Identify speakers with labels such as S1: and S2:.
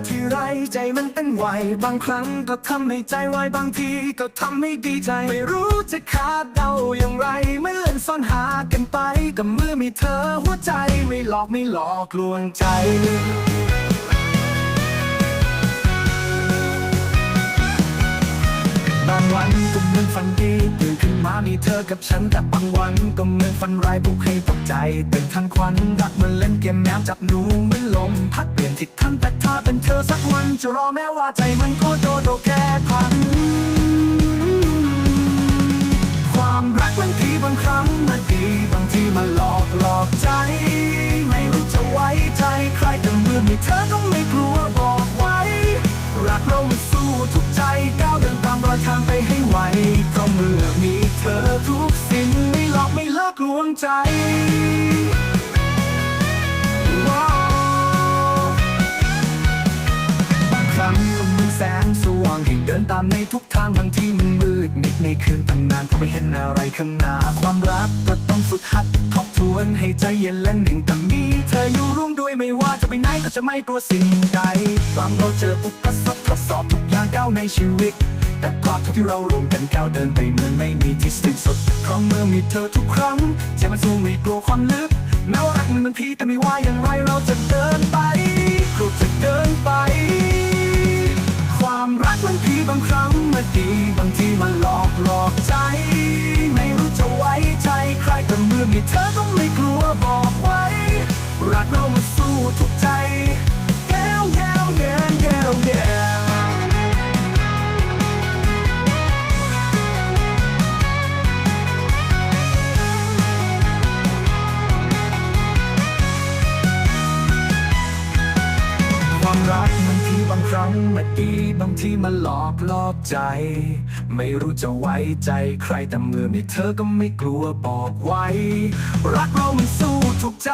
S1: ทีมาทีไรใจมันเต้นไหวบางครั้งก็ทำให้ใจวายบางทีก็ทำให้ดีใจ ไม่รู้จะคาดเดาอย่างไรเมื่อเล่นซ่อนหากันไปกับเมื่อมีเธอหัวใจไม่หลอกไม่หลอกลวงใจบางวันก็เหมือนฝันดีตื่นขึ้นมามีเธอกับฉันแต่บางวันก็เหมือนฝันร้ายบุกให้ตกใจตื่นทันควันรักเหมันเล่นเกม แมจับหนูเหมือนลม พัดเปลี่ยนทิศทางแต่ถ้าเป็นเธอสักวัน จะรอแม้ว่าใจมันก็โดโดแค่พัน ความรักบางทีบางครั้งมันดีบางทีมันหลอกหลอกใจ ไม่รู้จะไว้ใจใครแต่เมื่อมีเธอต้องไม่กลัวบอกไว้ รักเรามันสู้ทุกใจก้าวเดินตามรอยทางไปให้ไวเพราะเมื่อมีเธอทุกสิ่งไม่หลอกไม่เลิกลวงใจ บางครั้งก็มีแสงสว่างให้เดินตามในทุกทางบางที่มันมืดมิดในคืนตั้งนานก็ไม่เห็นอะไรข้างหน้าความรักก็ต้องฝึกหัดทบทวนให้ใจเย็นและหนึ่งแต่มีเธออยู่ร่วมด้วยไม่ว่าจะไปไหนก็จะไม่กลัวสิ่งใดตอนเราเจออุปสรรคทดสอบทุกอย่างก้าวในชีวิตแต่ความทุกที่เรารวมกันก้าวเดินไปเหมือนไม่มีที่สิ้นสุดเพราะเมื่อมีเธอทุ แต่ไม่ว่าอย่างไรเราจะเดินไปเราจะเดินไป ความรักบางทีบางครั้งมันดีบางทีมันหลอกหลอกใจ ไม่รู้จะไว้ใจใครแต่เมื่อมีเธอต้องไม่กลัวบอกไว้ รักเรามาสู้ทุกใจ บางครั้งมันดีบางทีมันหลอกลอกใจ ไม่รู้จะไว้ใจใครแต่เมื่อมีเธอก็ไม่กลัวบอกไว้ รักเรามันสู้ถูกใจ